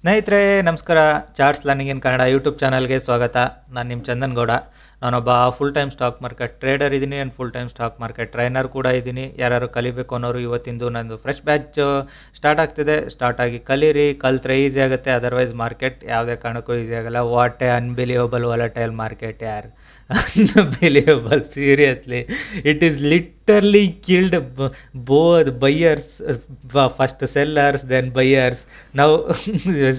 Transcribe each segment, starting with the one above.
ಸ್ನೇಹಿತರೆ, ನಮಸ್ಕಾರ. Charts learning in Kannada YouTube ಚಾನಲ್ಗೆ ಸ್ವಾಗತ. ನಾನು ನಿಮ್ಮ ಚಂದನ್ ಗೌಡ ನಾನೊಬ್ಬ full time stock market trader ಇದ್ದೀನಿ and full time stock market trainer ಕೂಡ ಇದ್ದೀನಿ. ಯಾರು ಕಲಿಬೇಕು ಅನ್ನೋರು ಇವತ್ತಿಂದು ನಂದು ಫ್ರೆಶ್ ಬ್ಯಾಚ್ ಸ್ಟಾರ್ಟ್ ಆಗ್ತಿದೆ. ಸ್ಟಾರ್ಟ್ ಆಗಿ ಕಲೀರಿ. ಕಲ್ತ್ರೆ ಈಸಿ ಆಗುತ್ತೆ. ಅದರ್ವೈಸ್ ಮಾರ್ಕೆಟ್ ಯಾವುದೇ ಕಾರಣಕ್ಕೂ ಈಸಿ ಆಗಲ್ಲ. What a unbelievable volatile market ಯಾರ್. Unbelievable seriously it is literally killed both buyers first sellers then buyers ನಾವು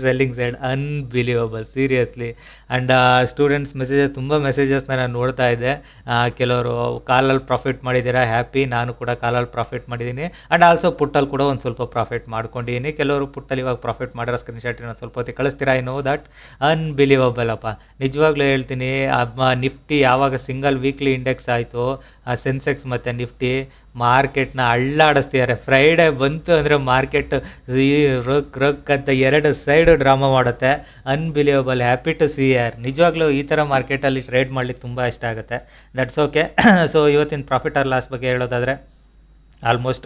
selling side unbelievable seriously and students messages ತುಂಬ ಮೆಸೇಜಸ್ನ ನಾನು ನೋಡ್ತಾ ಇದ್ದೆ. ಕೆಲವರು ಕಾಲಲ್ಲಿ ಪ್ರಾಫಿಟ್ ಮಾಡಿದ್ದೀರಾ ಹ್ಯಾಪಿ ನಾನು ಕೂಡ ಕಾಲಲ್ಲಿ ಪ್ರಾಫಿಟ್ ಮಾಡಿದ್ದೀನಿ. ಆ್ಯಂಡ್ ಆಲ್ಸೋ ಪುಟ್ಟಲ್ಲಿ ಕೂಡ ಒಂದು ಸ್ವಲ್ಪ ಪ್ರಾಫಿಟ್ ಮಾಡ್ಕೊಂಡಿದ್ದೀನಿ. ಕೆಲವರು ಪುಟ್ಟಲ್ಲಿ ಇವಾಗ ಪ್ರಾಫಿಟ್ ಮಾಡಿರೋ ಸ್ಕ್ರೀನ್ಶಾಟ್ ನಾನು ಸ್ವಲ್ಪ ಹೊತ್ತಿಗೆ ಕಳಿಸ್ತೀರಾ ಐ ನೋ ದಟ್ ಅನ್ಬಿಲಿವಬಲ್ ಅಪ್ಪ. ನಿಜವಾಗ್ಲೂ ಹೇಳ್ತೀನಿ ನಿಫ್ಟಿ ಯಾವಾಗ ಸಿಂಗಲ್ ವೀಕ್ಲಿ ಇಂಡೆಕ್ಸ್ ಆಯಿತು, ಆ ಸೆನ್ಸೆಕ್ಸ್ ಮತ್ತು ನಿಫ್ಟಿ ಮಾರ್ಕೆಟ್ನ ಅಳ್ಳಾಡಿಸ್ತಿದ್ದಾರೆ ಫ್ರೈಡೇ ಬಂತು ಅಂದರೆ ಮಾರ್ಕೆಟ್ ಈ ರೊಕ್ ರೊಕ್ ಅಂತ ಎರಡು ಸೈಡು ಡ್ರಾಮಾ ಮಾಡುತ್ತೆ. Unbelievable happy to see or ನಿಜವಾಗ್ಲೂ ಈ ಥರ ಮಾರ್ಕೆಟಲ್ಲಿ ಟ್ರೇಡ್ ಮಾಡಲಿಕ್ಕೆ ತುಂಬ ಇಷ್ಟ ಆಗುತ್ತೆ. ದಟ್ಸ್ ಓಕೆ ಸೊ ಇವತ್ತಿನ ಪ್ರಾಫಿಟ್ ಆರ್ ಲಾಸ್ ಬಗ್ಗೆ ಹೇಳೋದಾದರೆ almost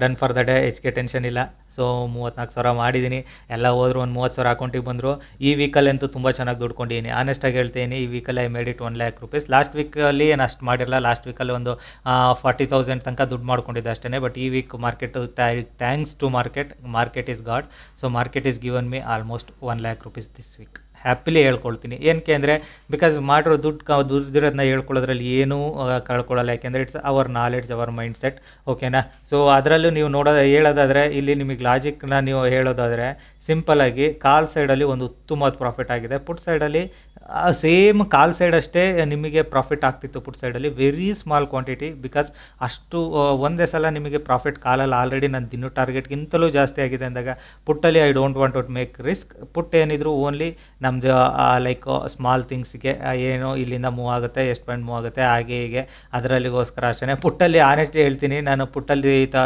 done for the day ಹೆಚ್ಚಿಗೆ ಟೆನ್ಷನ್ ಇಲ್ಲ. ಸೊ ಮೂವತ್ತ್ನಾಲ್ಕು ಸಾವಿರ ಮಾಡಿದ್ದೀನಿ ಎಲ್ಲ ಹೋದ್ರು ಒಂದು ಮೂವತ್ತು ಸಾವಿರ ಅಕೌಂಟಿಗೆ ಬಂದರು. ಈ ವೀಕಲ್ಲಂತೂ ತುಂಬ ಚೆನ್ನಾಗಿ ದುಡ್ಕೊಂಡಿದ್ದೀನಿ ಆನೆಸ್ಟಾಗಿ ಹೇಳ್ತೀನಿ, ಈ ವೀಕಲ್ಲಿ I made it one lakh rupees last ವೀಕಲ್ಲಿ ಏನು ಅಷ್ಟು ಮಾಡಿರಲ್ಲ ಲಾಸ್ಟ್ ವೀಕಲ್ಲಿ ಒಂದು ಫಾರ್ಟಿ ತೌಸಂಡ್ ತನಕ ದುಡ್ಡು ಮಾಡ್ಕೊಂಡಿದ್ದೆ ಅಷ್ಟೇ ಬಟ್ ಈ week market thanks to market market is God so market is given me almost one lakh rupees this week happily ಹೇಳ್ಕೊಳ್ತೀನಿ. ಏನಕ್ಕೆ ಅಂದರೆ ಬಿಕಾಸ್ ಮಾಡಿರೋ ದುಡ್ಡು ಕ ದುಡ್ದಿರೋದನ್ನ ಹೇಳ್ಕೊಳ್ಳೋದ್ರಲ್ಲಿ ಏನೂ ಕಳ್ಕೊಳ್ಳಲ್ಲ. ಯಾಕೆಂದರೆ it's our knowledge our mindset ಓಕೆನಾ ಸೊ ಅದರಲ್ಲೂ ನೀವು ನೋಡೋ, ಹೇಳೋದಾದರೆ, ಇಲ್ಲಿ ನಿಮಗೆ ಲಾಜಿಕ್ನ ನೀವು ಹೇಳೋದಾದರೆ ಸಿಂಪಲಾಗಿ ಕಾಲ್ ಸೈಡಲ್ಲಿ ಒಂದು ಉತ್ತಮವಾದ ಪ್ರಾಫಿಟ್ ಆಗಿದೆ. ಪುಟ್ ಸೈಡಲ್ಲಿ ಸೇಮ್ ಕಾಲ್ ಸೈಡ್ ಅಷ್ಟೇ ನಿಮಗೆ ಪ್ರಾಫಿಟ್ ಆಗ್ತಿತ್ತು ಪುಟ್ ಸೈಡಲ್ಲಿ ವೆರಿ ಸ್ಮಾಲ್ ಕ್ವಾಂಟಿಟಿ ಬಿಕಾಸ್ ಅಷ್ಟು ಒಂದೇ ಸಲ ನಿಮಗೆ ಪ್ರಾಫಿಟ್ ಕಾಲಲ್ಲಿ ಆಲ್ರೆಡಿ ನನ್ನ ದಿನ ಟಾರ್ಗೆಟ್ಗಿಂತಲೂ ಜಾಸ್ತಿ ಆಗಿದೆ ಅಂದಾಗ ಪುಟ್ಟಲ್ಲಿ I don't want to make risk put ಏನಿದ್ರು ಓನ್ಲಿ ನಮ್ಮದು ಲೈಕ್ ಸ್ಮಾಲ್ ಥಿಂಗ್ಸ್ಗೆ ಏನು ಇಲ್ಲಿಂದ ಮೂವ್ ಆಗುತ್ತೆ, ಎಷ್ಟು ಪಾಯಿಂಟ್ ಮೂವ್ ಆಗುತ್ತೆ, ಹಾಗೆ ಹೀಗೆ. ಅದರಲ್ಲಿಗೋಸ್ಕರ ಅಷ್ಟೇ ಪುಟ್ಟಲ್ಲಿ ಆನೆಸ್ಟ್ಲಿ ಹೇಳ್ತೀನಿ, ನಾನು ಪುಟ್ಟಲ್ಲಿ ತ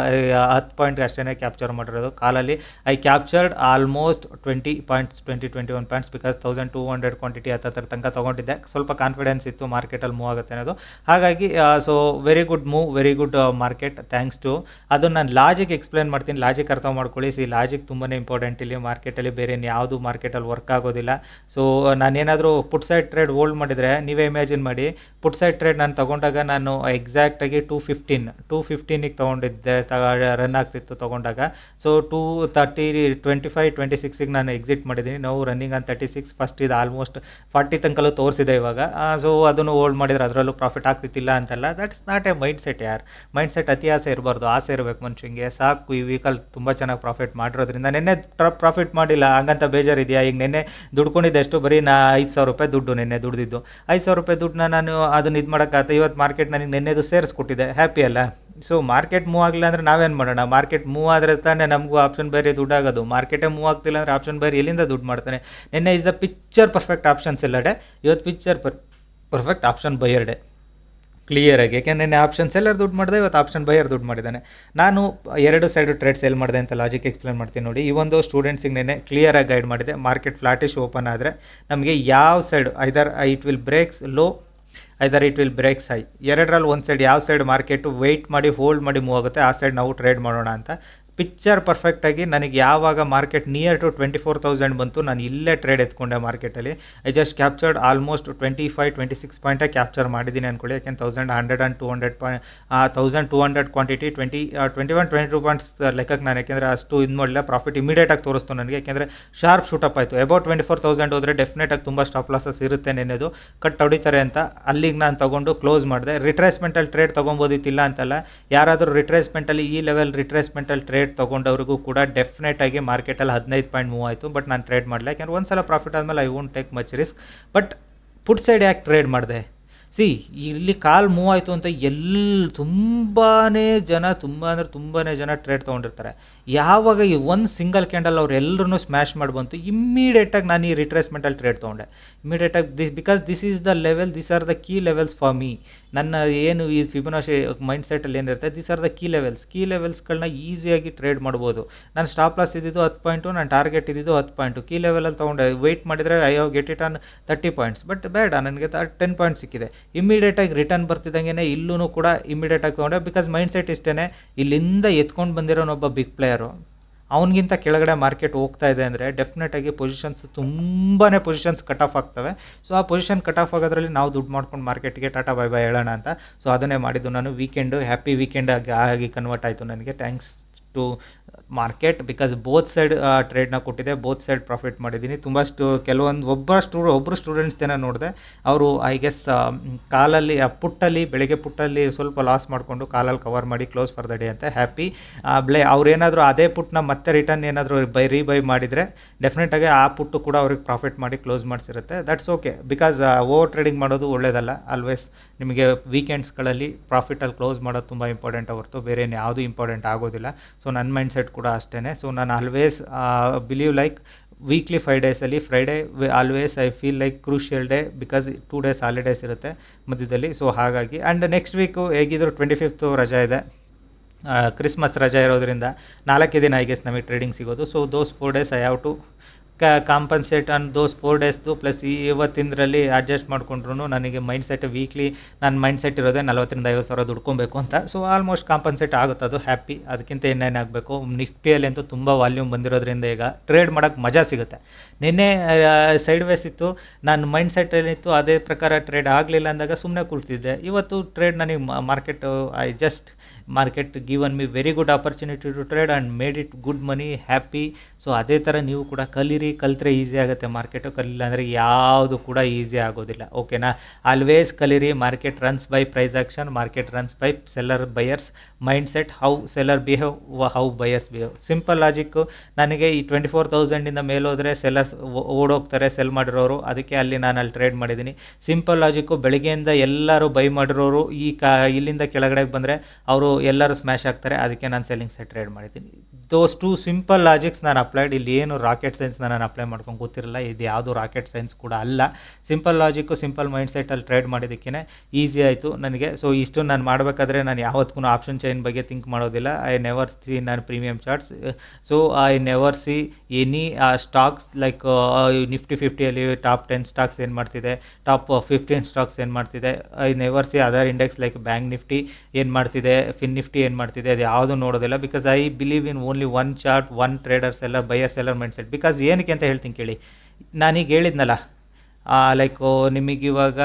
ಹತ್ತು ಪಾಯಿಂಟ್ಗೆ ಅಷ್ಟೇ ಕ್ಯಾಪ್ಚರ್ ಮಾಡಿರೋದು. ಕಾಲಲ್ಲಿ I captured almost twenty points twenty twenty one points because thousand two hundred quantity ಹತ್ತರ ತನಕ ತೊಗೊಂಡಿದ್ದೆ. ಸ್ವಲ್ಪ ಕಾನ್ಫಿಡೆನ್ಸ್ ಇತ್ತು ಮಾರ್ಕೆಟಲ್ಲಿ ಮೂವ್ ಆಗುತ್ತೆ ಅನ್ನೋದು. ಹಾಗಾಗಿ so very good move very good market thanks to ಅದು ನಾನು ಲಾಜಿಕ್ ಎಕ್ಸ್ಪ್ಲೇನ್ ಮಾಡ್ತೀನಿ. ಲಾಜಿಕ್ ಅರ್ಥ ಮಾಡ್ಕೊಳ್ಳಿ. ಸಿ ಲಾಜಿಕ್ ತುಂಬಾ ಇಂಪಾರ್ಟೆಂಟ್ ಇಲ್ಲಿ ಮಾರ್ಕೆಟಲ್ಲಿ ಬೇರೆ ಯಾವುದು ಮಾರ್ಕೆಟಲ್ಲಿ ವರ್ಕ್ ಆಗೋದಿಲ್ಲ. ಸೊ ನಾನೇನಾದರೂ ಪುಟ್ ಸೈಡ್ ಟ್ರೇಡ್ ಹೋಲ್ಡ್ ಮಾಡಿದರೆ, ನೀವೇ ಇಮ್ಯಾಜಿನ್ ಮಾಡಿ. ಪುಟ್ ಸೈಡ್ ಟ್ರೇಡ್ ನಾನು ತೊಗೊಂಡಾಗ ನಾನು ಎಕ್ಸಾಕ್ಟಾಗಿ ಟೂ ಫಿಫ್ಟೀನ್ ಟೂ ಫಿಫ್ಟೀನಿಗೆ ತೊಗೊಂಡಿದ್ದೆ. ತಗ ರನ್ ಆಗ್ತಿತ್ತು ತೊಗೊಂಡಾಗ. So two thirty twenty five twenty ಸಿಕ್ಸಿಗೆ ನಾನು ಎಕ್ಸಿಟ್ ಮಾಡಿದ್ದೀನಿ. ನಾವು running on thirty six first ಇದು ಆಲ್ಮೋಸ್ಟ್ ತನಕಲ್ಲೂ ತೋರಿಸಿದೆ ಇವಾಗ. ಸೊ ಅದನ್ನು ಹೋಲ್ಡ್ ಮಾಡಿದ್ರೆ ಅದರಲ್ಲೂ ಪ್ರಾಫಿಟ್ ಆಗ್ತಿತ್ತಿಲ್ಲ ಅಂತೆಲ್ಲ. That's not a mindset ಯಾರ್. ಮೈಂಡ್ ಸೆಟ್ ಅತಿ ಆಸೆ ಇರಬಾರ್ದು. ಆಸೆ ಇರಬೇಕು ಮನುಷ್ಯಂಗೆ. ಸಾಕು, ಈ ವೀಕಲ್ಲಿ ತುಂಬ ಚೆನ್ನಾಗಿ ಪ್ರಾಫಿಟ್ ಮಾಡಿರೋದ್ರಿಂದ ನಿನ್ನೆ ಪ್ರಾಫಿಟ್ ಮಾಡಿಲ್ಲ. ಹಂಗಂತ ಬೇಜಾರಿದೆಯಾ? ಈಗ ನಿನ್ನೆ ದುಡ್ಕೊಂಡಿದ್ದೆ ಎಷ್ಟು ಬರೀ ನಾ ಐದು ಸಾವಿರ ರೂಪಾಯಿ ದುಡ್ಡು ನಿನ್ನೆ ದುಡ್ದಿದ್ದು. ಐದು ಸಾವಿರ ರೂಪಾಯಿ ದುಡ್ಡನ್ನ ನಾನು ಅದನ್ನ ಇದು ಮಾಡೋಕ್ಕಾಗತ್ತೆ ಇವತ್ತು ಮಾರ್ಕೆಟ್ ನನಗೆ ನಿನ್ನೆದು ಸೇರಿಸ್ಕೊಟ್ಟಿದೆ ಹ್ಯಾಪಿ ಅಲ್ಲ? ಸೊ ಮಾರ್ಕೆಟ್ ಮೂವ್ ಆಗಲಿಲ್ಲ ಅಂದರೆ ನಾವೇನು ಮಾಡೋಣ? ಮಾರ್ಕೆಟ್ ಮೂವ್ ಆದರೆ ತಾನೇ ನಮಗೂ ಆಪ್ಷನ್ ಬೇರೆ ದುಡ್ಡಾಗೋದು. ಮಾರ್ಕೆಟೇ ಮೂವ್ ಆಗ್ತಿಲ್ಲ ಅಂದರೆ ಆಪ್ಷನ್ ಬೇರೆ ಎಲ್ಲಿಂದ ದುಡ್ಡು ಮಾಡ್ತಾನೆ? ನಿನ್ನೆ is the picture perfect options ಎಲ್ಲ ಡೇ ಇವತ್ತು picture per perfect option buyer day ಕ್ಲಿಯರಾಗಿ ಯಾಕೆಂದರೆ ನೆನ್ನೆ ಆಪ್ಷನ್ ಸೆಲ್ಲರ್ ದುಡ್ಡು ಮಾಡಿದೆ, ಇವತ್ತು ಆಪ್ಷನ್ ಬೈಯರ್ ದುಡ್ಡು ಮಾಡಿದ್ದಾನೆ. ನಾನು ಎರಡು ಸೈಡು ಟ್ರೇಡ್ ಸೇಲ್ ಮಾಡಿದೆ ಅಂತ ಲಾಜಿಕ್ ಎಕ್ಸ್ಪ್ಲೇನ್ ಮಾಡ್ತೀನಿ ನೋಡಿ. ಈ ಒಂದು ಸ್ಟೂಡೆಂಟ್ಸಿಗೆ ನೆನ್ನೆ ಕ್ಲಿಯರಾಗಿ ಗೈಡ್ ಮಾಡಿದೆ. ಮಾರ್ಕೆಟ್ ಫ್ಲಾಟಿಶ್ ಓಪನ್ ಆದರೆ ನಮಗೆ ಯಾವ side either it will breaks low either it will breaks high ಎರಡರಲ್ಲಿ ಒಂದು ಸೈಡ್ ಯಾವ ಸೈಡ್ ಮಾರ್ಕೆಟು ವೆಯ್ಟ್ ಮಾಡಿ ಹೋಲ್ಡ್ ಮಾಡಿ ಮೂವ್ ಆಗುತ್ತೆ. ಆ ಸೈಡ್ ನಾವು ಟ್ರೇಡ್ ಮಾಡೋಣ ಅಂತ ಪಿಕ್ಚರ್ ಪರ್ಫೆಕ್ಟಾಗಿ ನನಗೆ ಯಾವಾಗ market near to twenty four thousand ಬಂತು, ನಾನು ಇಲ್ಲೇ ಟ್ರೇಡ್ ಎತ್ಕೊಂಡೆ ಮಾರ್ಕೆಟಲ್ಲಿ I just captured almost twenty five twenty six ಪಾಯಿಂಟೇ capture ಮಾಡಿದ್ದೀನಿ ಅಂದ್ಕೊಳ್ಳಿ ಯಾಕೆಂದ್ರೆ thousand hundred and two hundred point thousand two hundred quantity twenty twenty one twenty two points ಲೆಕ್ಕಕ್ಕೆ ನಾನು ಯಾಕೆಂದರೆ ಅಷ್ಟು ಇದು ಮಾಡಲಿಲ್ಲ. ಪ್ರಾಫಿಟ್ ಇಮಿಡಿಯೇಟಾಗಿ ತೋರಿಸ್ತು ನನಗೆ. ಯಾಕೆಂದರೆ ಶಾರ್ಪ್ ಶೂಟಪ್ ಆಯಿತು. ಅಬೌಟ್ ಟ್ವೆಂಟಿ ಫೋರ್ ತೌಸಂಡ್ ಹೋದರೆ ಡೆಫಿನೆಟಾಗಿ ತುಂಬ ಸ್ಟಾಪ್ ಲಾಸಸ್ ಇರುತ್ತೆ ನೆನೆದು ಕಟ್ ಹೊಡಿತಾರೆ ಅಂತ ಅಲ್ಲಿಗೆ ನಾನು ತೊಗೊಂಡು ಕ್ಲೋಸ್ ಮಾಡಿದೆ. ರಿಟ್ರೇಸ್ಮೆಂಟಲ್ಲಿ ಟ್ರೇಡ್ ತೊಗೊಬೋದಿತ್ತಿಲ್ಲ ಅಂತಲ್ಲ. ಯಾರಾದರೂ ರಿಟ್ರೇಸ್ಮೆಂಟಲ್ಲಿ ಈ ಲೆವೆಲ್ ರಿಟ್ರೇಸ್ಮೆಂಟಲ್ಲಿ ಟ್ರೇಡ್ ತೊಗೊಂಡವ್ರಿಗೂ ಕೂಡ ಡೆಫಿನೆಟ್ ಆಗಿ ಮಾರ್ಕೆಟಲ್ಲಿ ಹದಿನೈದು ಪಾಯಿಂಟ್ ಮೂವ್ ಆಯಿತು ಬಟ್ ನಾನು ಟ್ರೇಡ್ ಮಾಡಲಿಲ್ಲ. ಯಾಕೆಂದ್ರೆ ಒಂದು ಸಲ ಪ್ರಾಫಿಟ್ ಆದಮೇಲೆ I won't take much risk but put side ಯಾಕೆ ಟ್ರೇಡ್ ಮಾಡಿದೆ? ಸಿ ಇಲ್ಲಿ ಕಾಲ್ ಮೂವ್ ಆಯಿತು ಅಂತ ಎಲ್ಲ ತುಂಬಾ ಜನ, ತುಂಬ ಅಂದರೆ ತುಂಬಾ ಜನ ಟ್ರೇಡ್ ತೊಗೊಂಡಿರ್ತಾರೆ. ಯಾವಾಗ ಈ ಒಂದು ಸಿಂಗಲ್ ಕ್ಯಾಂಡಲ್ ಅವ್ರು ಎಲ್ಲರೂ ಸ್ಮ್ಯಾಶ್ ಮಾಡಿ ಬಂತು ಇಮ್ಮಿಡಿಯೇಟಾಗಿ ನಾನು ಈ ರಿಟ್ರೇಸ್ಮೆಂಟಲ್ಲಿ ಟ್ರೇಡ್ ತೊಗೊಂಡೆ. ಇಮಿಡಿಯೇಟಾಗಿ this because this is the level this are the key levels for me ನನ್ನ ಏನು ಈ ಫಿಬೊನಾಶಿ ಮೈಂಡ್ ಸೆಟಲ್ಲಿ ಏನಿರುತ್ತೆ this are the key levels key ಲೆವೆಲ್ಸ್ಗಳನ್ನ ಈಸಿಯಾಗಿ ಟ್ರೇಡ್ ಮಾಡ್ಬೋದು. ನಾನು ಸ್ಟಾಪ್ ಲಾಸ್ ಇದ್ದಿದ್ದು ಹತ್ತು ಪಾಯಿಂಟು ನಾನು ಟಾರ್ಗೆಟ್ ಇದ್ದಿದ್ದು ಹತ್ತು ಪಾಯಿಂಟು ಕೀ ಲೆವೆಲಲ್ಲಿ ತೊಗೊಂಡೆ. ವೆಯ್ಟ್ ಮಾಡಿದರೆ I have get it on thirty points but ಬೇಡ, ನನಗೆ ಟೆನ್ ಪಾಯಿಂಟ್ ಸಿಕ್ಕಿದೆ. ಇಮಿಡಿಯೇಟಾಗಿ ರಿಟರ್ನ್ ಬರ್ತಿದ್ದಂಗೆ ಇಲ್ಲೂ ಕೂಡ ಇಮಿಡಿಯೇಟಾಗಿ ತೊಗೊಂಡೆ. ಬಿಕಾಸ್ ಮೈಂಡ್ ಸೆಟ್ ಇಷ್ಟೇ ಇಲ್ಲಿಂದ ಎತ್ಕೊಂಡು ಬಂದಿರೋನೊಬ್ಬ ಬಿಗ್ ಪ್ಲೇಯರು ಅವನಿಗಿಂತ ಕೆಳಗಡೆ ಮಾರ್ಕೆಟ್ ಹೋಗ್ತಾ ಇದೆ ಅಂದರೆ ಡೆಫಿನೆಟಾಗಿ ಪೊಸಿಷನ್ಸ್ ತುಂಬಾ ಪೊಸಿಷನ್ಸ್ ಕಟ್ ಆಫ್ ಆಗ್ತವೆ. ಸೊ ಆ ಪೊಸಿಷನ್ ಕಟ್ ಆಫ್ ಆಗೋದ್ರಲ್ಲಿ ನಾವು ದುಡ್ಡು ಮಾಡ್ಕೊಂಡು ಮಾರ್ಕೆಟ್ಗೆ ಟಾಟಾ ಬೈ ಬೈ ಹೇಳೋಣ ಅಂತ. ಸೊ ಅದನ್ನೇ ಮಾಡಿದ್ದು ನಾನು. ವೀಕೆಂಡು ಹ್ಯಾಪಿ ವೀಕೆಂಡ್ ಆಗಿ ಕನ್ವರ್ಟ್ ಆಯಿತು ನನಗೆ. Thanks to market because both side ಟ್ರೇಡ್ನ ಕೊಟ್ಟಿದೆ ಬೋತ್ ಸೈಡ್ ಪ್ರಾಫಿಟ್ ಮಾಡಿದ್ದೀನಿ. ತುಂಬ ಸ್ಟೂ ಕೆಲವೊಂದು ಒಬ್ಬ ಸ್ಟೂ ಒಬ್ಬರು ಸ್ಟೂಡೆಂಟ್ಸ್ ಜನ ನೋಡಿದೆ. ಅವರು ಐ ಗೆಸ್ ಕಾಲಲ್ಲಿ ಪುಟ್ಟಲ್ಲಿ, ಬೆಳಗ್ಗೆ ಪುಟ್ಟಲ್ಲಿ ಸ್ವಲ್ಪ ಲಾಸ್ ಮಾಡಿಕೊಂಡು ಕಾಲಲ್ಲಿ ಕವರ್ ಮಾಡಿ ಕ್ಲೋಸ್ ಫಾರ್ ದ ಡೇ ಅಂತ ಹ್ಯಾಪಿ ಬ್ಲೇ ಅವ್ರೇನಾದರೂ ಅದೇ ಪುಟ್ನ ಮತ್ತೆ ರಿಟರ್ನ್ ಏನಾದರೂ ಬೈ ರೀಬೈ ಮಾಡಿದರೆ ಡೆಫಿನೆಟಾಗಿ ಆ ಪುಟ್ಟು ಕೂಡ ಅವ್ರಿಗೆ ಪ್ರಾಫಿಟ್ ಮಾಡಿ close ಮಾಡಿಸಿರುತ್ತೆ. That's okay because over trading ಮಾಡೋದು ಒಳ್ಳೆಯದಲ್ಲ ಆಲ್ವೇಸ್ ನಿಮಗೆ ವೀಕೆಂಡ್ಸ್ಗಳಲ್ಲಿ ಪ್ರಾಫಿಟಲ್ಲಿ ಕ್ಲೋಸ್ ಮಾಡೋದು ತುಂಬ ಇಂಪಾರ್ಟೆಂಟ್ ಹೊರತು ಬೇರೆ ಯಾವುದು ಇಂಪಾರ್ಟೆಂಟ್ ಆಗೋದಿಲ್ಲ. ಸೊ ನನ್ನ ಮೈಂಡ್ ಸೆಟ್ ಕೂಡ ಅಷ್ಟೇ ಸೊ ನಾನು always believe like weekly five ಡೇಸಲ್ಲಿ Friday always I feel like crucial day because two days holidays ಇರುತ್ತೆ ಮಧ್ಯದಲ್ಲಿ. ಸೊ ಹಾಗಾಗಿ ಆ್ಯಂಡ್ ನೆಕ್ಸ್ಟ್ ವೀಕು ಹೇಗಿದ್ರು ಟ್ವೆಂಟಿ ಫಿಫ್ತು ರಜಾ ಇದೆ. ಕ್ರಿಸ್ಮಸ್ ರಜಾ ಇರೋದ್ರಿಂದ ನಾಲ್ಕೇ ದಿನ ಐ ಗೆಸ್ ನಮಗೆ ಟ್ರೇಡಿಂಗ್ ಸಿಗೋದು. So those four days I have to compensate on those four ಡೇಸ್ದು plus ಈ ಇವತ್ತಿಂದರಲ್ಲಿ ಅಡ್ಜಸ್ಟ್ ಮಾಡಿಕೊಂಡ್ರು ನನಗೆ ಮೈಂಡ್ ಸೆಟ್ ವೀಕ್ಲಿ ನನ್ನ ಮೈಂಡ್ ಸೆಟ್ ಇರೋದೇ ನಲ್ವತ್ತರಿಂದ ಐವತ್ತು ಸಾವಿರ ದುಡ್ಕೊಬೇಕು ಅಂತ. ಸೊ ಆಲ್ಮೋಸ್ಟ್ ಕಾಂಪನ್ಸೇಟ್ ಆಗುತ್ತೆ ಅದು ಹ್ಯಾಪಿ ಅದಕ್ಕಿಂತ ಇನ್ನೇನಾಗಬೇಕು ನಿಫ್ಟಿಯಲ್ಲಿ ಅಂತೂ ತುಂಬ ವಾಲ್ಯೂಮ್ ಬಂದಿರೋದ್ರಿಂದ ಈಗ ಟ್ರೇಡ್ ಮಾಡೋಕ್ಕೆ ಮಜಾ ಸಿಗುತ್ತೆ. ನಿನ್ನೆ ಸೈಡ್ ವೇಸ್ ಇತ್ತು. ನನ್ನ ಮೈಂಡ್ ಸೆಟ್ ಏನಿತ್ತು ಅದೇ ಪ್ರಕಾರ ಟ್ರೇಡ್ ಆಗಲಿಲ್ಲ ಅಂದಾಗ ಸುಮ್ಮನೆ ಕೂಳ್ತಿದ್ದೆ ಇವತ್ತು ಟ್ರೇಡ್ ನನಗೆ market I just market given me very good opportunity to trade and made it good money, happy. So ಅದೇ ಥರ ನೀವು ಕೂಡ ಕಲೀರಿ, ಕಲಿತ್ರೆ ಈಸಿ ಆಗುತ್ತೆ ಮಾರ್ಕೆಟು. ಕಲಿಲ್ಲ ಅಂದರೆ ಯಾವುದು ಕೂಡ ಈಸಿ ಆಗೋದಿಲ್ಲ. ಓಕೆನಾ? ಆಲ್ವೇಸ್ ಕಲೀರಿ, market runs by price action, market runs by seller buyers mind set, how seller behave how buyers behave. Simple logic. ನನಗೆ ಈ ಟ್ವೆಂಟಿ ಫೋರ್ ತೌಸಂಡಿಂದ ಮೇಲೋದ್ರೆ ಸೆಲ್ಲರ್ಸ್ ಓಡೋಗ್ತಾರೆ, ಸೆಲ್ ಮಾಡಿರೋರು. ಅದಕ್ಕೆ ಅಲ್ಲಿ ನಾನು ಅಲ್ಲಿ ಟ್ರೇಡ್ ಮಾಡಿದ್ದೀನಿ. Simple logic. ಬೆಳಗ್ಗೆಯಿಂದ ಎಲ್ಲರೂ ಬೈ ಮಾಡಿರೋರು. ಈ ಕಾ, ಇಲ್ಲಿಂದ ಕೆಳಗಡೆಗೆ ಬಂದರೆ ಅವರು ಎಲ್ಲರೂ ಸ್ಮ್ಯಾಶ್ ಆಗ್ತಾರೆ. ಅದಕ್ಕೆ ನಾನು ಸೆಲ್ಲಿಂಗ್ ಸೆಟ್ ಟ್ರೇಡ್ ಮಾಡಿದ್ದೀನಿ. ದೋಸ್ ಟು ಸಿಂಪಲ್ ಲಾಜಿಕ್ಸ್ ನಾನು ಅಪ್ಲೈಡ್ ಇಲ್ಲಿ ಏನು ರಾಕೆಟ್ ಸೈನ್ಸ್ ನಾನು ಅಪ್ಲೈ ಮಾಡ್ಕೊಂಡು ಗೊತ್ತಿರಲ್ಲ. ಇದು ಯಾವುದು ರಾಕೆಟ್ ಸೈನ್ಸ್ ಕೂಡ ಅಲ್ಲ. ಸಿಂಪಲ್ ಲಾಜಿಕ್ಕು ಸಿಂಪಲ್ ಮೈಂಡ್ ಸೆಟ್ಟಲ್ಲಿ ಟ್ರೇಡ್ ಮಾಡಿದ್ದಕ್ಕೇ ಈಸಿ ಆಯಿತು ನನಗೆ. ಸೊ ಇಷ್ಟು ನಾನು ಮಾಡಬೇಕಾದ್ರೆ ನಾನು ಯಾವತ್ತಿಗೂ ಆಪ್ಷನ್ ಚೈನ್ ಬಗ್ಗೆ ಥಿಂಕ್ ಮಾಡೋದಿಲ್ಲ. ಐ ನೆವರ್ ಸಿ ನಾನು premium charts so I never see any stocks like Nifty ಫಿಫ್ಟಿಯಲ್ಲಿ top ten stocks ಏನು ಮಾಡ್ತಿದೆ? ಟಾಪ್ ಫಿಫ್ಟೀನ್ ಸ್ಟಾಕ್ಸ್ ಏನು ಮಾಡ್ತಿದೆ? I never see other index like bank Nifty ಏನು ಮಾಡ್ತಿದೆ? ಫಿನ್ ನಿಫ್ಟಿ ಏನು ಮಾಡ್ತಿದೆ, ಅದು ಯಾವುದು ನೋಡೋದಿಲ್ಲ. Because I believe in only one chart one traders ಎಲ್ಲ buyer seller mindset because ಏನಕ್ಕೆ ಅಂತ ಹೇಳ್ತೀನಿ ಕೇಳಿ. ನಾನೀಗ ಹೇಳಿದ್ನಲ್ಲ ಲೈಕ್ ನಿಮಗೆ ಇವಾಗ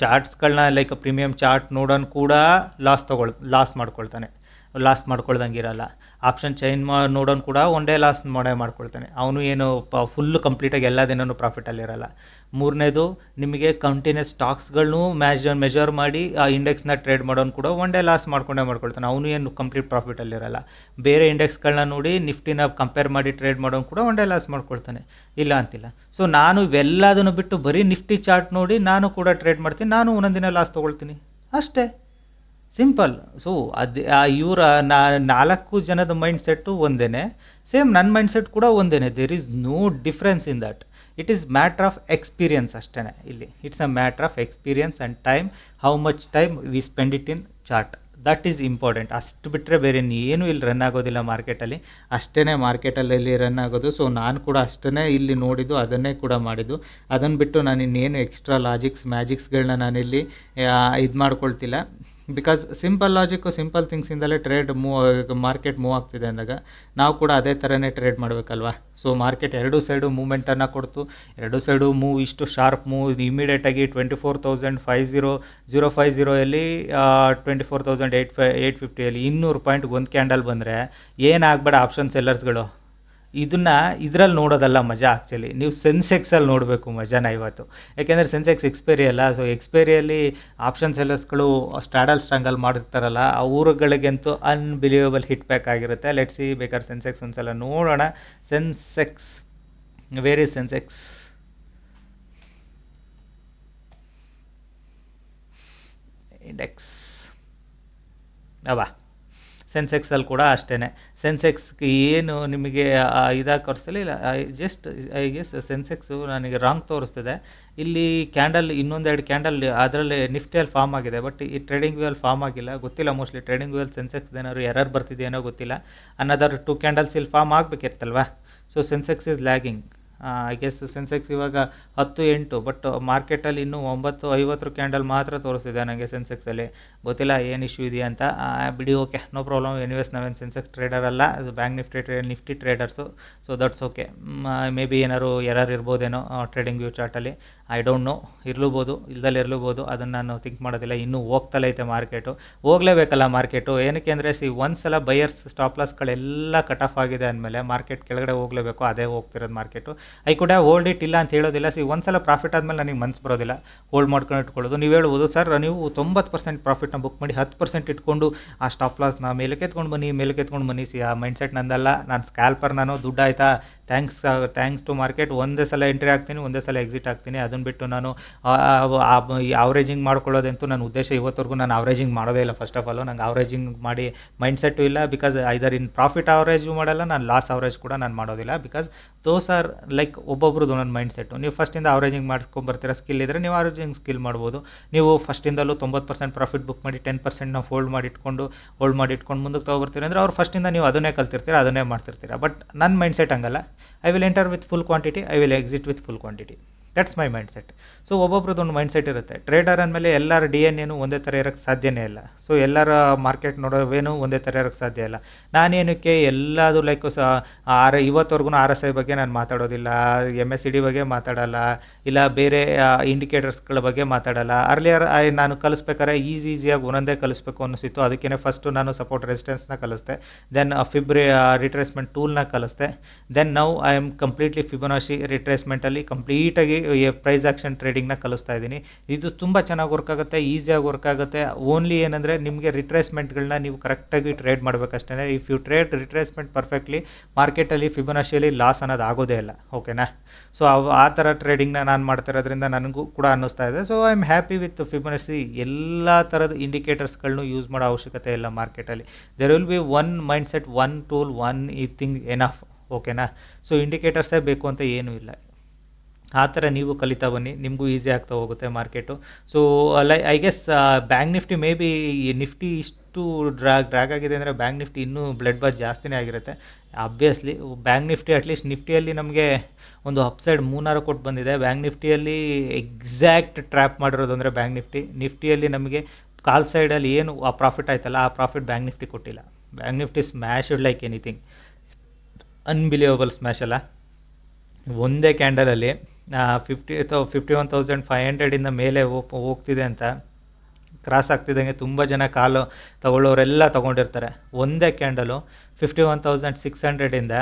ಚಾರ್ಟ್ಸ್ಗಳನ್ನ ಲೈಕ್ ಪ್ರೀಮಿಯಂ ಚಾರ್ಟ್ ನೋಡೋನ್ ಕೂಡ ಲಾಸ್ ತೊಗೊಳ್ ಲಾಸ್ ಮಾಡ್ಕೊಳ್ತಾನೆ. ಲಾಸ್ ಮಾಡ್ಕೊಳ್ದಂಗೆ ಇರಲ್ಲ. ಆಪ್ಷನ್ ಚೈನ್ ಮಾ, ನೋಡೋನ್ ಕೂಡ ಒನ್ ಡೇ ಲಾಸ್ ಮಾಡೇ ಮಾಡ್ಕೊಳ್ತಾನೆ. ಅವನು ಏನು, ಪ ಫುಲ್ಲು ಕಂಪ್ಲೀಟಾಗಿ ಎಲ್ಲದೇನೂ ಪ್ರಾಫಿಟಲ್ಲಿರಲ್ಲ ಮೂರನೇದು, ನಿಮಗೆ ಕಂಟಿನ್ಯೂಸ್ ಸ್ಟಾಕ್ಸ್ಗಳನ್ನೂ ಮ್ಯಾಜ್ ಮೆಜರ್ ಮಾಡಿ, ಆ ಇಂಡೆಕ್ಸ್ನ ಟ್ರೇಡ್ ಮಾಡೋನು ಕೂಡ ಒನ್ ಡೇ ಲಾಸ್ ಮಾಡ್ಕೊಂಡೇ ಮಾಡ್ಕೊಳ್ತಾನೆ. ಅವನು ಏನು ಕಂಪ್ಲೀಟ್ ಪ್ರಾಫಿಟಲ್ಲಿರಲ್ಲ ಬೇರೆ ಇಂಡೆಕ್ಸ್ಗಳನ್ನ ನೋಡಿ, ನಿಫ್ಟಿನ ಕಂಪೇರ್ ಮಾಡಿ ಟ್ರೇಡ್ ಮಾಡೋನು ಕೂಡ ಒನ್ ಡೇ ಲಾಸ್ ಮಾಡ್ಕೊಳ್ತಾನೆ. ಇಲ್ಲ ಅಂತಿಲ್ಲ. ಸೊ ನಾನು ಇವೆಲ್ಲದನ್ನು ಬಿಟ್ಟು ಬರೀ ನಿಫ್ಟಿ ಚಾರ್ಟ್ ನೋಡಿ, ನಾನು ಕೂಡ ಟ್ರೇಡ್ ಮಾಡ್ತೀನಿ. ನಾನು ಒಂದೊಂದಿನ ಲಾಸ್ ತೊಗೊಳ್ತೀನಿ. ಅಷ್ಟೇ. ಸಿಂಪಲ್ ಸೊ ಅದು ಇವರ ನಾಲ್ಕು ಜನದ ಮೈಂಡ್ ಸೆಟ್ಟು ಒಂದೇ ಸೇಮ್ ನನ್ನ ಮೈಂಡ್ ಸೆಟ್ ಕೂಡ ಒಂದೇ there is no difference in that it is matter of experience ಅಷ್ಟೇ ಇಲ್ಲಿ. It's a matter of experience and time how much time we spend it in chart that is important ಅಷ್ಟು ಬಿಟ್ಟರೆ ಬೇರೆ ಏನು ಇಲ್ಲಿ run ಆಗೋದಿಲ್ಲ ಮಾರ್ಕೆಟಲ್ಲಿ ಅಷ್ಟೇ ಮಾರ್ಕೆಟಲ್ಲಿ ರನ್ ಆಗೋದು. ಸೊ ನಾನು ಕೂಡ ಅಷ್ಟೇ ಇಲ್ಲಿ ನೋಡಿದ್ದು, ಅದನ್ನೇ ಕೂಡ ಮಾಡಿದ್ದು. ಅದನ್ನು ಬಿಟ್ಟು ನಾನು ಇನ್ನೇನು ಎಕ್ಸ್ಟ್ರಾ ಲಾಜಿಕ್ಸ್ ಮ್ಯಾಜಿಕ್ಸ್ಗಳನ್ನ ನಾನಿಲ್ಲಿ ಇದು ಮಾಡ್ಕೊಳ್ತಿಲ್ಲ. ಬಿಕಾಸ್ ಸಿಂಪಲ್ ಲಾಜಿಕ್ಕು ಸಿಂಪಲ್ ಥಿಂಗ್ಸಿಂದಲೇ ಟ್ರೇಡ್ ಮೂವ್ ಮಾರ್ಕೆಟ್ ಮೂವ್ ಆಗ್ತಿದೆ ಅಂದಾಗ ನಾವು ಕೂಡ ಅದೇ ಥರನೇ ಟ್ರೇಡ್ ಮಾಡಬೇಕಲ್ವಾ? ಸೊ ಮಾರ್ಕೆಟ್ ಎರಡು ಸೈಡು ಮೂವ್ಮೆಂಟನ್ನು ಕೊಡ್ತು. ಎರಡು ಸೈಡು ಮೂವ್ ಇಷ್ಟು ಶಾರ್ಪ್ ಮೂವ್ ಇಮಿಡಿಯೇಟಾಗಿ twenty four thousand five zero zero five ಜೀರೋಯಲ್ಲಿ twenty four thousand eight five eight ಫಿಫ್ಟಿಯಲ್ಲಿ ಇನ್ನೂರು ಪಾಯಿಂಟ್ ಒಂದು ಕ್ಯಾಂಡಲ್ ಬಂದರೆ ಏನಾಗಬೇಡ ಆಪ್ಷನ್ ಸೆಲ್ಲರ್ಸ್ಗಳು ಇದನ್ನು ಇದರಲ್ಲಿ ನೋಡೋದಲ್ಲ ಮಜಾ ಆ್ಯಕ್ಚುಲಿ ನೀವು ಸೆನ್ಸೆಕ್ಸಲ್ಲಿ ನೋಡಬೇಕು ಮಜಾನ ಇವತ್ತು. ಯಾಕೆಂದರೆ ಸೆನ್ಸೆಕ್ಸ್ ಎಕ್ಸ್ಪೈರಿ ಅಲ್ಲ ಸೊ ಎಕ್ಸ್ಪೈರಿಯಲ್ಲಿ ಆಪ್ಷನ್ ಸೆಲ್ಲರ್ಸ್ಗಳು ಸ್ಟ್ರಾಡಲ್ ಸ್ಟ್ರಾಂಗಲ್ಲಿ ಮಾಡಿರ್ತಾರಲ್ಲ, ಆ ಊರುಗಳಿಗಂತೂ ಅನ್ಬಿಲೀವಬಲ್ ಹಿಟ್ ಬ್ಯಾಕ್ ಆಗಿರುತ್ತೆ. ಲೆಟ್ ಸಿ ಬೇಕಾದ್ರೆ ಸೆನ್ಸೆಕ್ಸ್ ಒಂದ್ಸಲ ನೋಡೋಣ. ಸೆನ್ಸೆಕ್ಸ್ ವೇರಿ ಸೆನ್ಸೆಕ್ಸ್ ಇಂಡೆಕ್ಸ್ ಅವಾ ಸೆನ್ಸೆಕ್ಸಲ್ಲಿ ಕೂಡ ಅಷ್ಟೇ ಸೆನ್ಸೆಕ್ಸ್ಗೆ ಏನು ನಿಮಗೆ ಇದಾಗಿ ತೋರಿಸಲಿ ಇಲ್ಲ ಜಸ್ಟ್ ಐ ಗೆಸ್ ಸೆನ್ಸೆಕ್ಸು ನನಗೆ ರಾಂಗ್ ತೋರಿಸ್ತಿದೆ. ಇಲ್ಲಿ ಕ್ಯಾಂಡಲ್ ಇನ್ನೊಂದೆರಡು ಕ್ಯಾಂಡಲ್ ಅದರಲ್ಲಿ ನಿಫ್ಟಿಯಲ್ಲಿ ಫಾರ್ಮ್ ಆಗಿದೆ. ಬಟ್ ಈ ಟ್ರೇಡಿಂಗ್ ವ್ಯೂಯಲ್ಲಿ ಫಾರ್ಮ್ ಆಗಿಲ್ಲ. ಗೊತ್ತಿಲ್ಲ ಮೋಸ್ಟ್ಲಿ ಟ್ರೇಡಿಂಗ್ ವ್ಯೂಲ್ ಸೆನ್ಸೆಕ್ಸ್ ಏನಾದ್ರು ಎರರ್ ಬರ್ತಿದೆಯೇನೋ ಗೊತ್ತಿಲ್ಲ. ಅನ್ನೋದಾದ್ರು ಟೂ ಕ್ಯಾಂಡಲ್ಸ್ ಇಲ್ಲಿ form ಆಗಬೇಕಿರ್ತಲ್ವಾ so Sensex is lagging I guess Sensex ಇವಾಗ ಹತ್ತು, ಎಂಟು ಬಟ್ ಮಾರ್ಕೆಟಲ್ಲಿ ಇನ್ನೂ ಒಂಬತ್ತು ಐವತ್ತರ ಕ್ಯಾಂಡಲ್ ಮಾತ್ರ ತೋರಿಸಿದೆ ನನಗೆ ಸೆನ್ಸೆಕ್ಸಲ್ಲಿ ಗೊತ್ತಿಲ್ಲ, ಏನು ಇಶ್ಯೂ ಇದೆಯಾ ಅಂತ. ಬಿಡಿ ಓಕೆ ನೋ ಪ್ರಾಬ್ಲಮ್ ಎನಿವೇಸ್ ನಾವೇನು ಸೆನ್ಸೆಕ್ಸ್ ಟ್ರೇಡರ್ ಅಲ್ಲ. ಅದು bank Nifty trade Nifty traders so that's okay maybe ಏನಾದ್ರು ಎರರ್ ಇರ್ಬೋದೇನೋ ಟ್ರೇಡಿಂಗ್ ವ್ಯೂ ಚಾರ್ಟಲ್ಲಿ ಐ ಡೋಂಟ್ ನೋ ಇರ್ಲೂಬೋದು ಇಲ್ದಲ್ಲಿ ಇರ್ಲೂಬೋದು. ಅದನ್ನು ನಾನು ಥಿಂಕ್ ಮಾಡೋದಿಲ್ಲ. ಇನ್ನೂ ಹೋಗ್ತಲೇ ಐತೆ ಮಾರ್ಕೆಟು ಹೋಗಲೇಬೇಕಲ್ಲ ಮಾರ್ಕೆಟು ಏನಕ್ಕೆ ಅಂದರೆ ಸಿ ಒಂದ್ಸಲ ಬೈಯರ್ಸ್ ಸ್ಟಾಪ್ ಲಾಸ್ಗಳೆಲ್ಲ ಕಟ್ ಆಫ್ ಆಗಿದೆ ಅಂದಮೇಲೆ ಮಾರ್ಕೆಟ್ ಕೆಳಗಡೆ ಹೋಗಲೇಬೇಕು. ಅದೇ ಹೋಗ್ತಿರೋದು ಮಾರ್ಕೆಟು ಐ ಕೂಡ ಹೋಲ್ಡ್ ಇಟ್ ಇಲ್ಲ ಅಂತ ಹೇಳೋದಿಲ್ಲ. ಸಿ ಒಂದ್ಸಲ ಪ್ರಾಫಿಟ್ ಆದಮೇಲೆ ನನಗೆ ಮನ್ಸು ಬರೋದಿಲ್ಲ. ಹೋಲ್ಡ್ ಮಾಡ್ಕೊಂಡು ಇಟ್ಕೊಳ್ಳೋದು. ನೀವು ಹೇಳ್ಬೋದು ಸರ್ ನೀವು ತೊಂಬತ್ತು ಪರ್ಸೆಂಟ್ ಪ್ರಾಫಿಟ್ನ ಬುಕ್ ಮಾಡಿ ಹತ್ತು ಪರ್ಸೆಂಟ್ ಇಟ್ಕೊಂಡು ಆ ಸ್ಟಾಪ್ ಲಾಸ್ನ ಮೇಲೆ ಎತ್ಕೊಂಡು ಬನ್ನಿ ಮೇಲೆ ಎತ್ಕೊಂಡು ಬನ್ನಿ. ಸಿ ಆ ಮೈಂಡ್ಸೆಟ್ ನಂದಲ್ಲ. ನಾನು ಸ್ಕ್ಯಾಲ್ಪರ್ ನಾನು, ದುಡ್ಡು ಆಯಿತಾ? ಥ್ಯಾಂಕ್ಸ್ ಥ್ಯಾಂಕ್ಸ್ ಟು ಮಾರ್ಕೆಟ್ ಒಂದೇ ಸಲ ಎಂಟ್ರಿ ಆಗ್ತೀನಿ ಒಂದೇ ಸಲ ಎಕ್ಸಿಟ್ ಆಗ್ತೀನಿ ಅದನ್ನು ಬಿಟ್ಟು ನಾನು ಅವರೇಜಿಂಗ್ ಮಾಡ್ಕೊಳ್ಳೋದಂತೂ ನನ್ನ ಉದ್ದೇಶ ಇವತ್ತವರೆಗೂ ನಾನು ಅವರೇಜಿಂಗ್ ಮಾಡೋದೇ ಇಲ್ಲ. ಫಸ್ಟ್ ಆಫ್ ಆಲ್ ನಂಗೆ ಅವರೇಜಿಂಗ್ ಮಾಡಿ ಮೈಂಡ್ಸೆಟ್ಟು ಇಲ್ಲ. Because either in profit average ಮಾಡಲ್ಲ, ನಾನು ಲಾಸ್ ಅವರೇಜ್ ಕೂಡ ನಾನು ಮಾಡೋದಿಲ್ಲ. ಬಿಕಾಸ್ ದೋಸ್ ಆರ್ ಲೈಕ್ ಒಬ್ಬೊಬ್ರದ್ದು ಒಂದೊಂದು ಮೈಂಡ್ ಸೆಟ್ಟು ನೀವು ಫಸ್ಟಿಂದ ಅವರೇಜಿಂಗ್ ಮಾಡ್ಕೊಂಬರ್ತೀರ ಸ್ಕಿಲ್ ಇದ್ದರೆ ನೀವು ಅವರೇಜಿಂಗ್ ಸ್ಕಿಲ್ ಮಾಡ್ಬೋದು. ನೀವು ಫಸ್ಟಿಂದಲೂ ತೊಂಬತ್ತು ಪರ್ಸೆಂಟ್ ಪ್ರಾಫಿಟ್ ಬುಕ್ ಮಾಡಿ ಟೆನ್ ಪರ್ಸೆಂಟ್ ನಾವು ಹೋಲ್ಡ್ ಮಾಡಿ ಇಟ್ಕೊಂಡು ಹೋಲ್ಡ್ ಮಾಡಿ ಇಟ್ಕೊಂಡು ಮುಂದಕ್ಕೆ ತೊಗೊಬರ್ತೀರಿ? ಅಂದರೆ ಅವ್ರು ಫಸ್ಟಿಂದ ನೀವು ಅದನ್ನೇ ಕಲ್ತಿರ್ತೀರ, ಅದನ್ನೇ ಮಾಡ್ತಿರ್ತೀರ. ಬಟ್ ನನ್ನ ಮೈಂಡ್ ಸೆಟ್ ಹಂಗಲ್ಲ. I will enter with full quantity I will exit with full quantity that's my mind set so ಒಬ್ಬೊಬ್ರದ್ದು ಒಂದು ಮೈಂಡ್ ಸೆಟ್ ಇರುತ್ತೆ. ಟ್ರೇಡರ್ ಅಂದಮೇಲೆ ಎಲ್ಲರ ಡಿ ಎನ್ ಏನು ಒಂದೇ ಥರ ಇರೋಕ್ಕೆ ಸಾಧ್ಯನೇ ಇಲ್ಲ. ಸೊ ಎಲ್ಲರ ಮಾರ್ಕೆಟ್ ನೋಡೋವೇನು ಒಂದೇ ಥರ ಇರೋಕ್ಕೆ ಸಾಧ್ಯ ಇಲ್ಲ. ನಾನೇನಕ್ಕೆ ಎಲ್ಲದು ಲೈಕ್ ಸ, ಆರ್ ಇವತ್ತವರೆಗೂ ಆರ್ ಎಸ್ ಐ ಬಗ್ಗೆ ನಾನು ಮಾತಾಡೋದಿಲ್ಲ. ಎಂ ಎಸ್ ಸಿ ಡಿ ಬಗ್ಗೆ ಮಾತಾಡಲ್ಲ. ಇಲ್ಲ, ಬೇರೆ ಇಂಡಿಕೇಟರ್ಸ್ಗಳ ಬಗ್ಗೆ ಮಾತಾಡಲ್ಲ. ಅರ್ಲಿಯರ್ ನಾನು ಕಲಿಸ್ಬೇಕಾದ್ರೆ ಈಸಿ ಈಸಿಯಾಗಿ ಒಂದೊಂದೇ ಕಲಿಸ್ಬೇಕು ಅನ್ನಿಸಿತ್ತು. ಅದಕ್ಕೇ ಫಸ್ಟು ನಾನು ಸಪೋರ್ಟ್ ರೆಸಿಸ್ಟೆನ್ಸ್ನ ಕಲಿಸ್ದೆ. ದೆನ್ ಫಿಬ್ರಿ ರಿಟ್ರೇಸ್ಮೆಂಟ್ ಟೂಲ್ನ ಕಲಿಸ್ದೆ. Then now I am completely Fibonacci ರಿಟ್ರೇಸ್ಮೆಂಟಲ್ಲಿ ಕಂಪ್ಲೀಟಾಗಿ ಪ್ರೈಸ್ ಆಕ್ಷನ್ ಟ್ರೇಡಿಂಗ್ನ ಕಲಿಸ್ತಾ ಇದ್ದೀನಿ. ಇದು ತುಂಬ ಚೆನ್ನಾಗಿ ವರ್ಕ್ ಆಗುತ್ತೆ ಈಸಿಯಾಗಿ ವರ್ಕ್ ಆಗುತ್ತೆ. ಓನ್ಲಿ ಏನಂದರೆ ನಿಮಗೆ ರಿಟ್ರೇಸ್ಮೆಂಟ್ಗಳನ್ನ ನೀವು ಕರೆಕ್ಟಾಗಿ trade ಮಾಡಬೇಕಷ್ಟೇ if you trade retracement perfectly ಮಾರ್ಕೆಟಲ್ಲಿ ಫಿಬೊನಾಶಿಯಲ್ಲಿ ಲಾಸ್ ಅನ್ನೋದು ಆಗೋದೇ ಇಲ್ಲ. ಓಕೆನಾ ಸೊ ಆ ಥರ ಟ್ರೇಡಿಂಗ್ನ ನಾನು ಮಾಡ್ತಿರೋದ್ರಿಂದ ನನಗೂ ಕೂಡ ಅನ್ನಿಸ್ತಾ ಇದೆ. So I am happy with Fibonacci ಎಲ್ಲ ಥರದ ಇಂಡಿಕೇಟರ್ಸ್ಗಳನ್ನೂ ಯೂಸ್ ಮಾಡೋ ಅವಶ್ಯಕತೆ ಇಲ್ಲ ಮಾರ್ಕೆಟಲ್ಲಿ there will be one mind set one tool one ಈ ಥಿಂಗ್ ಎನಫ್ ಓಕೆನಾ ಸೊ ಇಂಡಿಕೇಟರ್ಸೇ ಬೇಕು ಅಂತ ಏನೂ ಇಲ್ಲ. ಆ ಥರ ನೀವು ಕಲಿತಾ ಬನ್ನಿ. ನಿಮಗೂ ಈಸಿ ಆಗ್ತಾ ಹೋಗುತ್ತೆ ಮಾರ್ಕೆಟು. ಸೊ ಲೈ I guess bank Nifty may be Nifty ಇಷ್ಟು ಡ್ರಾಗ್ ಡ್ರ್ಯಾಗ್ ಆಗಿದೆ ಅಂದರೆ ಬ್ಯಾಂಕ್ ನಿಫ್ಟಿ ಇನ್ನೂ ಬ್ಲಡ್ ಬಾತ್ ಜಾಸ್ತಿನೇ ಆಗಿರುತ್ತೆ. Obviously bank Nifty at least ನಿಫ್ಟಿಯಲ್ಲಿ ನಮಗೆ ಒಂದು ಅಪ್ಸೈಡ್ ಮೂನಾರು ಕೊಟ್ಟು ಬಂದಿದೆ. ಬ್ಯಾಂಕ್ ನಿಫ್ಟಿಯಲ್ಲಿ ಎಕ್ಸಾಕ್ಟ್ ಟ್ರ್ಯಾಪ್ ಮಾಡಿರೋದು ಅಂದರೆ ಬ್ಯಾಂಕ್ ನಿಫ್ಟಿ ನಿಫ್ಟಿಯಲ್ಲಿ ನಮಗೆ ಕಾಲ್ ಸೈಡಲ್ಲಿ ಏನು, ಆ ಪ್ರಾಫಿಟ್ ಆಯ್ತಲ್ಲ, ಆ ಪ್ರಾಫಿಟ್ ಬ್ಯಾಂಕ್ ನಿಫ್ಟಿ ಕೊಟ್ಟಿಲ್ಲ. Bank Nifty smash like anything unbelievable smash ಅಲ್ಲ. ಒಂದೇ ಕ್ಯಾಂಡಲಲ್ಲಿ fifty fifty one thousand five ಹಂಡ್ರೆಡಿಂದ ಮೇಲೆ ಹೋಗ್ ಹೋಗ್ತಿದೆ ಅಂತ. ಕ್ರಾಸ್ ಆಗ್ತಿದ್ದಂಗೆ ತುಂಬ ಜನ ಕಾಲು ತಗೊಳ್ಳೋರೆಲ್ಲ ತೊಗೊಂಡಿರ್ತಾರೆ. ಒಂದೇ candle fifty one thousand six ಹಂಡ್ರೆಡಿಂದ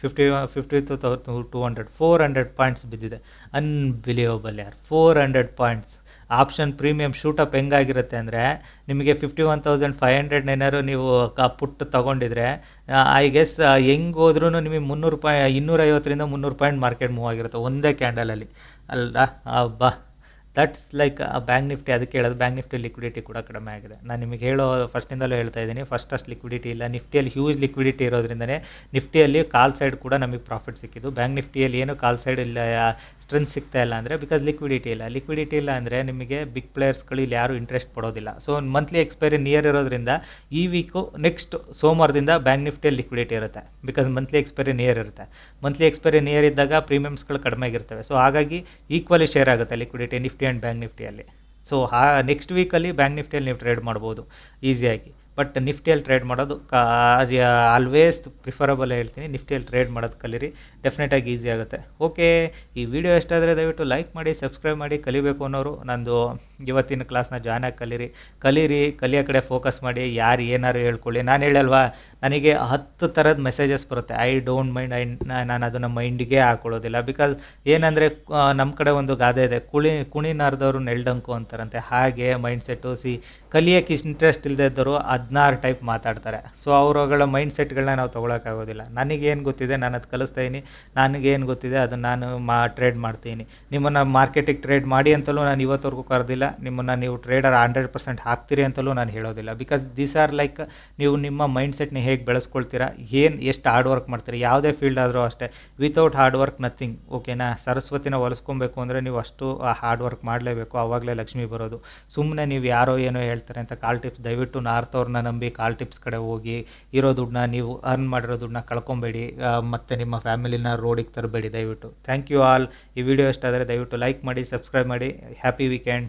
fifty fifty two ತೌ two hundred four hundred points ಬಿದ್ದಿದೆ. ಅನ್ಬಿಲಿಯಬಲ್ ಯಾರು. Four hundred points option premium shoot up ಹೆಂಗಾಗಿರುತ್ತೆ ಅಂದರೆ ನಿಮಗೆ fifty one thousand five hundred ಏನಾದ್ರು ನೀವು ಕ ಪುಟ್ಟು ತೊಗೊಂಡಿದ್ರೆ ಐ ಗೆಸ್ ಹೆಂಗೆ ಹೋದ್ರೂ ನಿಮಗೆ ಮುನ್ನೂರು ರೂಪಾಯಿ, ಇನ್ನೂರೈವತ್ತರಿಂದ ಮುನ್ನೂರು ಪಾಯಿಂಟ್ ಮಾರ್ಕೆಟ್ ಮೂವ್ ಆಗಿರುತ್ತೆ ಒಂದೇ ಕ್ಯಾಂಡಲಲ್ಲಿ ಅಲ್ಲ. ಬಾ ದಟ್ಸ್ ಲೈಕ್ ಬ್ಯಾಂಕ್ ನಿಫ್ಟಿ ಅದಕ್ಕೆ ಹೇಳೋದು ಬ್ಯಾಂಕ್ ನಿಫ್ಟಿ ಲಿಕ್ವಿಡಿಟಿ ಕೂಡ ಕಡಿಮೆ ಆಗಿದೆ. ನಾನು ನಿಮಗೆ ಹೇಳೋ ಫಸ್ಟಿಂದಲೂ ಹೇಳ್ತಾ ಇದ್ದೀನಿ ಫಸ್ಟ್ ಅಷ್ಟು ಲಿಕ್ವಿಡಿಟಿ ಇಲ್ಲ. ನಿಫ್ಟಿಯಲ್ಲಿ ಹ್ಯೂಜ್ ಲಿಕ್ವಿಡಿಟಿ ಇರೋದ್ರಿಂದನೇ ನಿಫ್ಟಿಯಲ್ಲಿ ಕಾಲ್ ಸೈಡ್ ಕೂಡ ನಮಗೆ ಪ್ರಾಫಿಟ್ ಸಿಕ್ಕಿದ್ದು. ಬ್ಯಾಂಕ್ ನಿಫ್ಟಿಯಲ್ಲಿ ಏನು ಕಾಲ್ ಸೈಡ್ ಇಲ್ಲ ಸ್ಟ್ರೆಂತ್ ಸಿಗ್ತಾ ಇಲ್ಲ ಅಂದರೆ ಬಿಕಾಸ್ ಲಿಕ್ವಿಡಿಟಿ ಇಲ್ಲ. ಲಿಕ್ವಿಡಿಟಿ ಇಲ್ಲ ಅಂದರೆ ನಿಮಗೆ ಬಿಗ್ ಪ್ಲೇಯರ್ಸ್ಗಳು ಇಲ್ಲಿ ಯಾರು ಇಂಟ್ರೆಸ್ಟ್ ಪಡೋದಿಲ್ಲ. ಸೊ ಮಂತ್ಲಿ ಎಕ್ಸ್ಪೈರಿ ನಿಯರ್ ಇರೋದ್ರಿಂದ ಈ ವೀಕು ನೆಕ್ಸ್ಟ್ ಸೋಮವಾರದಿಂದ ಬ್ಯಾಂಕ್ ನಿಫ್ಟಿಯಲ್ಲಿ ಲಿಕ್ವಿಡಿಟಿ ಇರುತ್ತೆ. ಬಿಕಾಸ್ ಮಂತ್ಲಿ ಎಕ್ಸ್ಪೈರಿ ನಿಯರ್ ಇರುತ್ತೆ. ಮಂತ್ಲಿ ಎಕ್ಸ್ಪೈರಿ ನಿಯರ್ ಇದ್ದಾಗ ಪ್ರೀಮಿಯಮ್ಸ್ಗಳು ಕಡಿಮೆ ಆಗಿರ್ತವೆ. ಸೊ ಹಾಗಾಗಿ ಈಕ್ವಲಿ ಶೇರ್ ಆಗುತ್ತೆ ಲಿಕ್ವಿಡಿಟಿ ನಿಫ್ಟಿ ಆ್ಯಂಡ್ ಬ್ಯಾಂಕ್ ನಿಫ್ಟಿಯಲ್ಲಿ ಸೊ ಆ ನೆಕ್ಸ್ಟ್ ವೀಕಲ್ಲಿ ಬ್ಯಾಂಕ್ ನಿಫ್ಟಿಯಲ್ಲಿ ನೀವು ಟ್ರೇಡ್ ಮಾಡ್ಬೋದು. ಈಸಿಯಾಗಿ ಬಟ್ ನಿಫ್ಟಿಯಲ್ಲಿ ಟ್ರೇಡ್ ಮಾಡೋದು, ಕಾ ಆಲ್ವೇಸ್ ಪ್ರಿಫರಬಲ್ ಹೇಳ್ತೀನಿ. ನಿಫ್ಟಿಯಲ್ಲಿ ಟ್ರೇಡ್ ಮಾಡೋದು ಕಲೀರಿ. ಡೆಫಿನೆಟಾಗಿ ಈಸಿ ಆಗುತ್ತೆ. ಓಕೆ ಈ ವಿಡಿಯೋ ಎಷ್ಟಾದರೆ ದಯವಿಟ್ಟು ಲೈಕ್ ಮಾಡಿ ಸಬ್ಸ್ಕ್ರೈಬ್ ಮಾಡಿ, ಕಲಿಬೇಕು ಅನ್ನೋರು ನಂದು ಇವತ್ತಿನ ಕ್ಲಾಸ್ನ ಜಾಯ್ನ್ ಆಗಿ ಕಲೀರಿ. ಕಲೀರಿ, ಕಲಿಯೋ ಕಡೆ ಫೋಕಸ್ ಮಾಡಿ, ಯಾರು ಏನಾರು ಹೇಳ್ಕೊಳ್ಳಿ. ನಾನು ಹೇಳಲ್ವಾ, ನನಗೆ ಹತ್ತು ಥರದ ಮೆಸೇಜಸ್ ಬರುತ್ತೆ. ಐ ಡೋಂಟ್ ಮೈಂಡ್ ಐ ನಾನು ಅದನ್ನು ಮೈಂಡಿಗೆ ಹಾಕೊಳ್ಳೋದಿಲ್ಲ. ಬಿಕಾಸ್ ಏನಂದರೆ ನಮ್ಮ ಕಡೆ ಒಂದು ಗಾದೆ ಇದೆ. ಕುಳಿ ಕುಣಿನಾರ್ದವರು ನೆಲ್ಡಂಕು ಅಂತಾರಂತೆ. ಹಾಗೆ ಮೈಂಡ್ ಸೆಟ್ಟು ಸಿ ಕಲಿಯೋಕ್ಕೆ ಇಂಟ್ರೆಸ್ಟ್ ಇಲ್ಲದೆ ಇದ್ದವರು ಹದಿನಾರು ಟೈಪ್ ಮಾತಾಡ್ತಾರೆ. ಸೊ ಅವರುಗಳ ಮೈಂಡ್ ಸೆಟ್ಗಳನ್ನ ನಾವು ತೊಗೊಳಕ್ಕಾಗೋದಿಲ್ಲ ನನಗೇನು ಗೊತ್ತಿದೆ, ನಾನು ಅದು ಕಲಿಸ್ತಾ ಇದ್ದೀನಿ. ನನಗೇನು ಗೊತ್ತಿದೆ ಅದು ನಾನು ಮಾ ಟ್ರೇಡ್ ಮಾಡ್ತೀನಿ. ನಿಮ್ಮನ್ನು ಮಾರ್ಕೆಟಿಗೆ ಟ್ರೇಡ್ ಮಾಡಿ ಅಂತಲೂ ನಾನು ಇವತ್ತವರೆಗೂ ಕರೆದಿಲ್ಲ. ನಿಮ್ಮನ್ನು ನೀವು ಟ್ರೇಡರ್ ಹಂಡ್ರೆಡ್ ಪರ್ಸೆಂಟ್ ಹಾಕ್ತೀರಿ ಅಂತಲೂ ನಾನು ಹೇಳೋದಿಲ್ಲ. ಬಿಕಾಸ್ ದೀಸ್ ಆರ್ ಲೈಕ್ ನೀವು ನಿಮ್ಮ ಮೈಂಡ್ ಸೆಟ್ನ ಹೇಗೆ ಬೆಳೆಸ್ಕೊಳ್ತೀರಾ, ಏನು ಎಷ್ಟು ಹಾರ್ಡ್ ವರ್ಕ್ ಮಾಡ್ತೀರಾ, ಯಾವುದೇ ಫೀಲ್ಡ್ ಆದರೂ ಅಷ್ಟೇ. ವಿತೌಟ್ ಹಾರ್ಡ್ ವರ್ಕ್ ನಥಿಂಗ್ ಓಕೆನಾ ಸರಸ್ವತಿನ ಹೊಲಿಸ್ಕೊಬೇಕು ಅಂದರೆ ನೀವು ಅಷ್ಟು ಹಾರ್ಡ್ ವರ್ಕ್ ಮಾಡಲೇಬೇಕು. ಆವಾಗಲೇ ಲಕ್ಷ್ಮಿ ಬರೋದು. ಸುಮ್ಮನೆ ನೀವು ಯಾರೋ ಏನೋ ಹೇಳ್ತಾರೆ ಅಂತ ಕಾಲ್ ಟಿಪ್ಸ್ ದಯವಿಟ್ಟು ನಾರ್ತ್ ಅವ್ರನ್ನ ನಂಬಿ ಕಾಲ್ ಟಿಪ್ಸ್ ಕಡೆ ಹೋಗಿ. ಇರೋ ದುಡ್ಡನ್ನ ನೀವು ಅರ್ನ್ ಮಾಡಿರೋ ದುಡ್ಡನ್ನ ಕಳ್ಕೊಬೇಡಿ. ಮತ್ತು ನಿಮ್ಮ ಫ್ಯಾಮಿಲಿನ ರೋಡಿಗೆ ತರಬೇಡಿ ದಯವಿಟ್ಟು. ಥ್ಯಾಂಕ್ ಯು ಆಲ್ ಈ ವಿಡಿಯೋ ಇಷ್ಟ ಆದರೆ ದಯವಿಟ್ಟು ಲೈಕ್ ಮಾಡಿ ಸಬ್ಸ್ಕ್ರೈಬ್ ಮಾಡಿ. Happy weekend